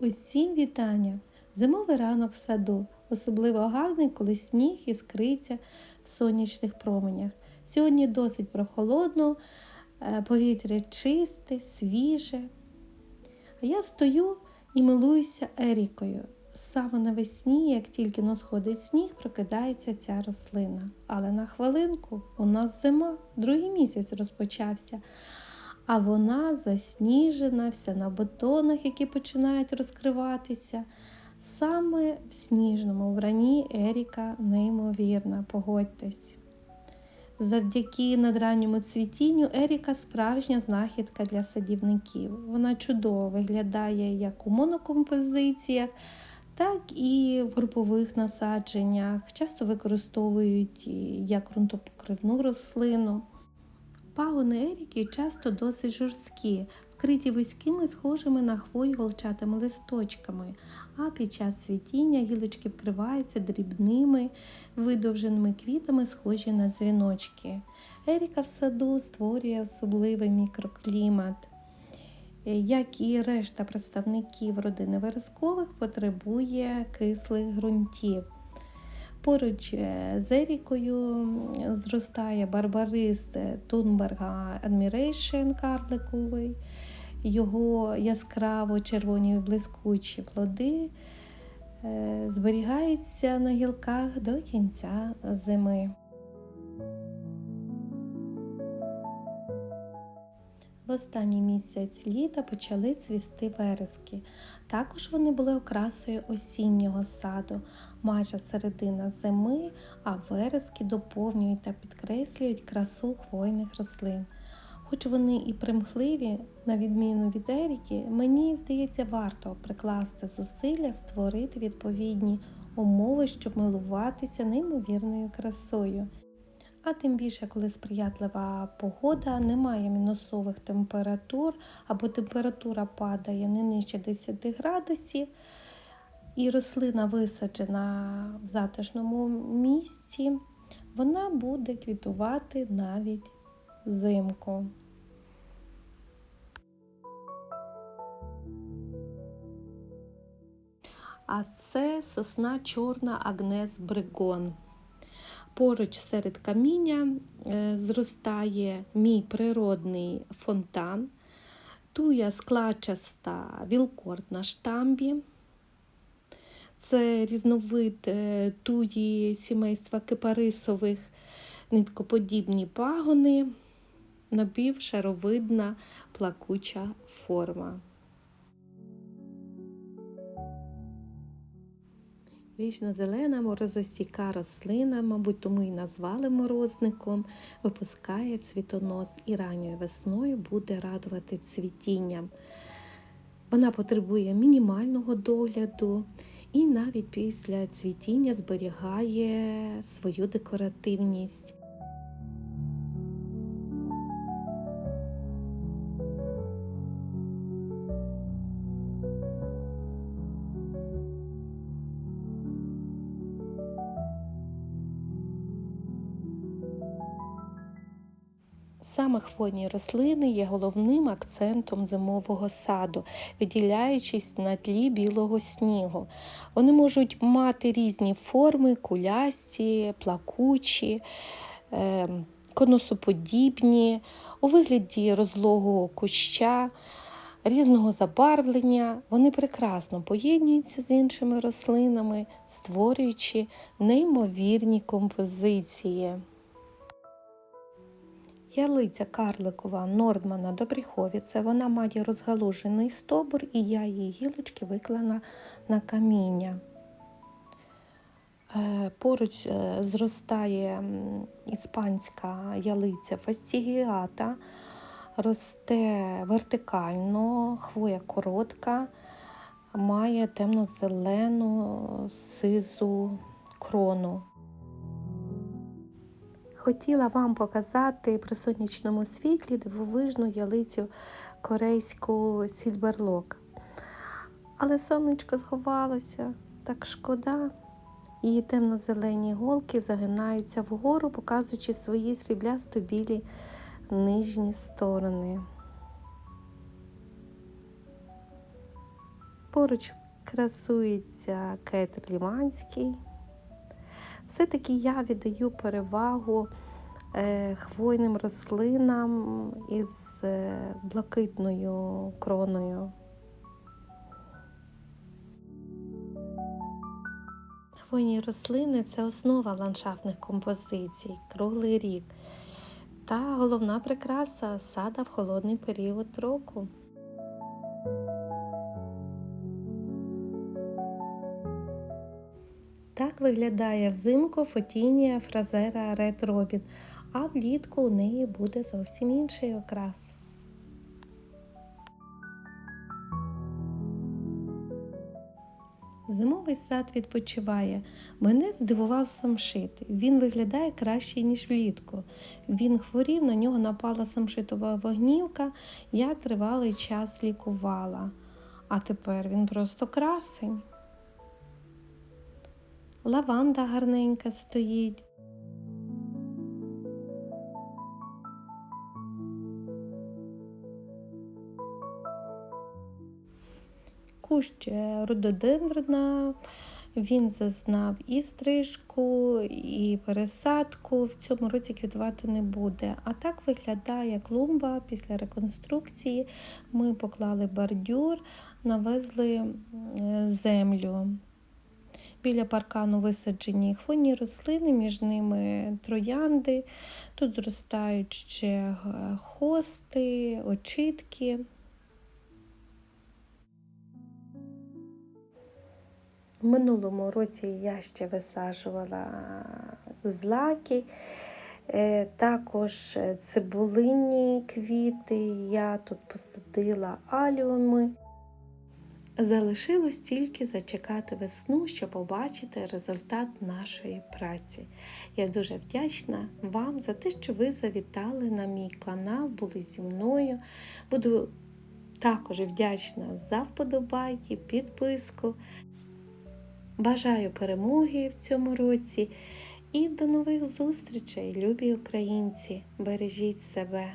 Усім вітання! Зимовий ранок в саду, особливо гарний, коли сніг іскриться в сонячних променях. Сьогодні досить прохолодно, е, повітря чисте, свіже. А я стою і милуюся Ерікою. Саме навесні, як тільки но сходить сніг, прокидається ця рослина. Але на хвилинку у нас зима, другий місяць розпочався. А вона засніжена, вся на бетонах, які починають розкриватися. Саме в сніжному вранні Еріка неймовірна, погодьтесь. Завдяки надранньому цвітінню Еріка справжня знахідка для садівників. Вона чудово виглядає як у монокомпозиціях, так і в групових насадженнях. Часто використовують як ґрунтопокривну рослину. Пагони Еріки часто досить жорсткі, вкриті вузькими, схожими на хвою голчатими листочками, а під час цвітіння гілочки вкриваються дрібними видовженими квітами, схожі на дзвіночки. Еріка в саду створює особливий мікроклімат. Як і решта представників родини верескових, потребує кислих ґрунтів. Поруч з Ерікою зростає барбарист Тунберга Admiration карликовий. Його яскраво червоні блискучі плоди зберігаються на гілках до кінця зими. В останній місяць літа почали цвісти верески. Також вони були окрасою осіннього саду, майже середина зими, а верески доповнюють та підкреслюють красу хвойних рослин. Хоч вони і примхливі, на відміну від Еріки, мені здається, варто прикласти зусилля створити відповідні умови, щоб милуватися неймовірною красою. А тим більше, коли сприятлива погода, немає мінусових температур, або температура падає не нижче 10 градусів, і рослина висаджена в затишному місці, вона буде квітувати навіть взимку. А це сосна чорна Агнес Бригон. Поруч серед каміння зростає мій природний фонтан, туя складчаста вілкорд на штамбі. Це різновид туї сімейства кипарисових, ниткоподібні пагони, напівшаровидна плакуча форма. Вічно-зелена морозосіка рослина, мабуть, тому і назвали морозником, випускає цвітонос і ранньою весною буде радувати цвітінням. Вона потребує мінімального догляду і навіть після цвітіння зберігає свою декоративність. Саме хвойні рослини є головним акцентом зимового саду, виділяючись на тлі білого снігу. Вони можуть мати різні форми, кулясті, плакучі, е конусоподібні, у вигляді розлогого куща, різного забарвлення. Вони прекрасно поєднуються з іншими рослинами, створюючи неймовірні композиції. Ялиця карликова Нордмана Добріховіце, вона має розгалужений стобур, і я її гілочки виклана на каміння. Поруч зростає іспанська ялиця фастігіата, росте вертикально, хвоя коротка, має темно-зелену сизу крону. Хотіла вам показати при сонячному світлі дивовижну ялицю корейську сільберлок. Але сонечко сховалося, так шкода. Її темно-зелені голки загинаються вгору, показуючи свої сріблясто білі нижні сторони. Поруч красується кетр Ліманський. Все-таки я віддаю перевагу е, хвойним рослинам із е, блакитною кроною. Хвойні рослини це основа ландшафтних композицій, круглий рік та головна прикраса сада в холодний період року. Виглядає взимку фотінія фразера Red Robin, а влітку у неї буде зовсім інший окрас. Зимовий сад відпочиває. Мене здивував самшит. Він виглядає краще, ніж влітку. Він хворів, на нього напала самшитова вогнівка, я тривалий час лікувала. А тепер він просто красень. Лаванда гарненька стоїть. Кущ е, рододендрона, він зазнав і стрижку, і пересадку. В цьому році квітувати не буде. А так виглядає клумба після реконструкції. Ми поклали бордюр, навезли е, землю. Біля паркану висаджені хвойні рослини, між ними троянди. Тут зростають ще е, хости, очітки. В минулому році я ще висаджувала злаки, е, також цибулинні квіти, я тут посадила аліуми. Залишилось тільки зачекати весну, щоб побачити результат нашої праці. Я дуже вдячна вам за те, що ви завітали на мій канал, були зі мною. Буду також вдячна за вподобайки, підписку. Бажаю перемоги в цьому році і до нових зустрічей, любі українці! Бережіть себе!